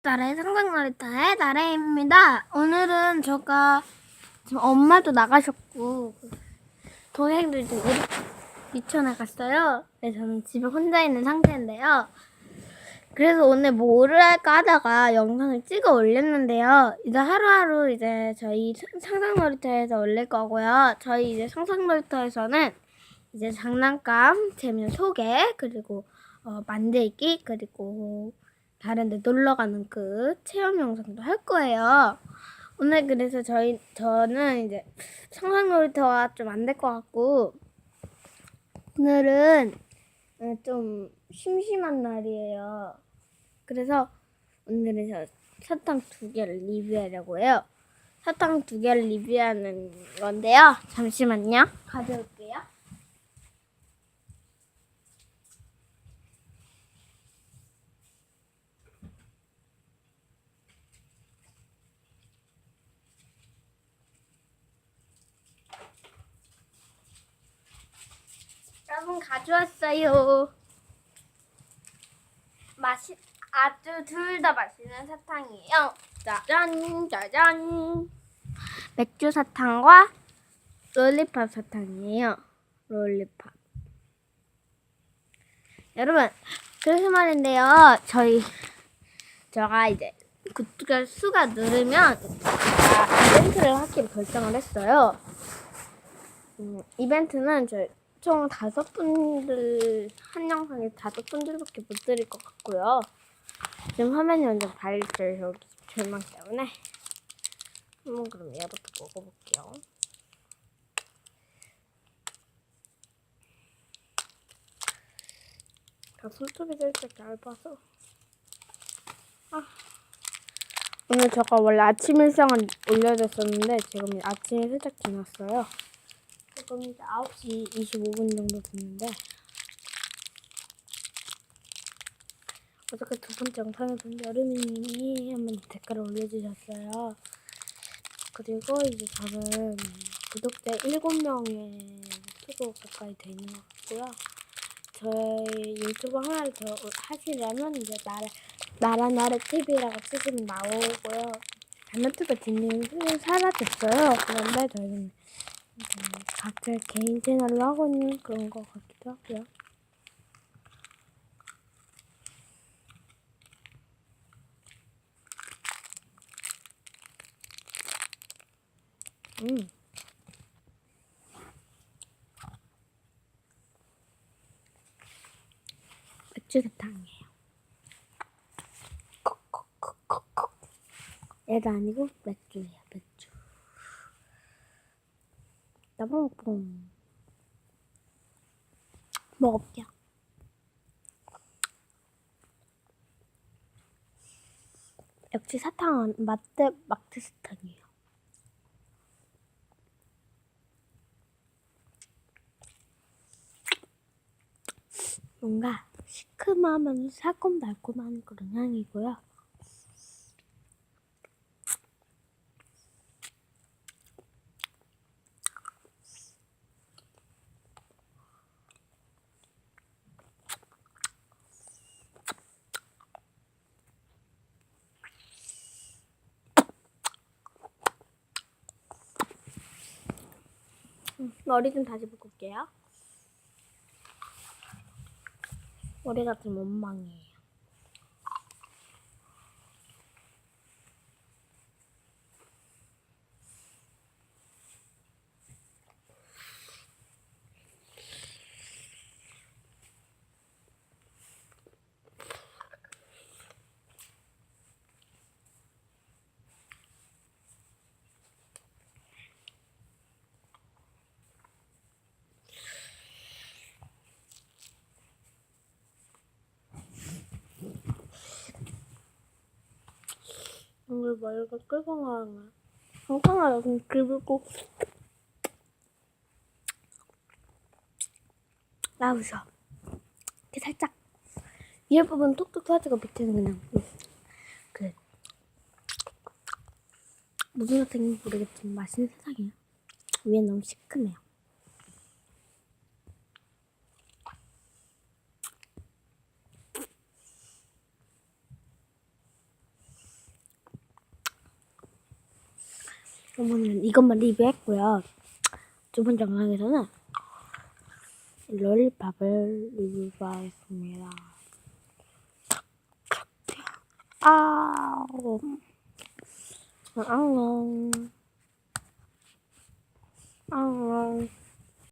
나라의 상상놀이터의 나라입니다. 오늘은 제가 지금 엄마도 나가셨고 동생도 이제 우리 미쳐나갔어요. 네, 저는 집에 혼자 있는 상태인데요. 그래서 오늘 뭐를 할까 하다가 영상을 찍어 올렸는데요. 이제 하루하루 이제 저희 상상놀이터에서 올릴 거고요. 저희 이제 상상놀이터에서는 이제 장난감, 재미있는 소개, 그리고 어, 만들기, 그리고 다른 데 놀러 가는 그 체험 영상도 할 거예요. 오늘 그래서 저희 저는 이제 상상 놀이터가 좀 안 될 것 같고 오늘은 어, 좀 심심한 날이에요. 그래서 오늘은 저 사탕 두 개를 리뷰하려고 해요. 사탕 두 개를 리뷰하는 건데요. 잠시만요. 가져올게요. 여러분 가져왔어요. 맛이 아주 둘 다 맛있는 사탕이에요. 짜잔 짜잔. 맥주 사탕과 롤리팝 사탕이에요. 롤리팝. 여러분 그래서 말인데요. 저희 제가 이제 구독자 수가 늘으면 이벤트를 하기로 결정을 했어요. 음, 이벤트는 저희 총 다섯 분들 한 영상에 다섯 분들밖에 못 드릴 것 같고요. 지금 화면이 완전 밝죠 여기 절망 때문에. 한번 그럼 얘부터 먹어볼게요. 아, 손톱이 살짝 얇아서. 아. 오늘 제가 원래 아침 일상을 올려줬었는데 지금 아침이 살짝 지났어요. 이제 9시 25분 정도 됐는데 어저께 두 번째 영상에서는 여름이님이 한번 댓글을 올려주셨어요. 그리고 이제 저는 구독자 7명의 수도 가까이 되는 것 같고요. 저희 유튜브 하나를 더 하시려면 이제 나라 나라 나라 TV라고 치시면 나오고요. 단노트가 뒷님은 사라졌어요. 그런데 저희는 음, 각자 개인 채널로 하고 있는 그런 것 같기도 하고요. 음. 맥주 사탕이에요. 콕콕콕콕콕. 얘가 아니고 맥주예요, 맥주. 따봉뽕. 먹어볼게요. 역시 사탕은 마트 마트 사탕이에요. 뭔가 시큼하면 새콤달콤한 그런 향이고요. 머리 좀 다시 묶을게요. 머리가 좀 원망이 끌고 나가네. 항상하다 그럼 그리고 나오셔. 이렇게 살짝 위에 부분 톡톡 터지고 밑에는 그냥 그 무슨 사탕인지 모르겠지만 맛있는 사탕이에요. 위에 너무 시큼해요. 이번에는 이것만 리뷰했고요. 두 번째 영상에서는 롤밥을 리뷰하겠습니다. 아우. 안녕. 안녕.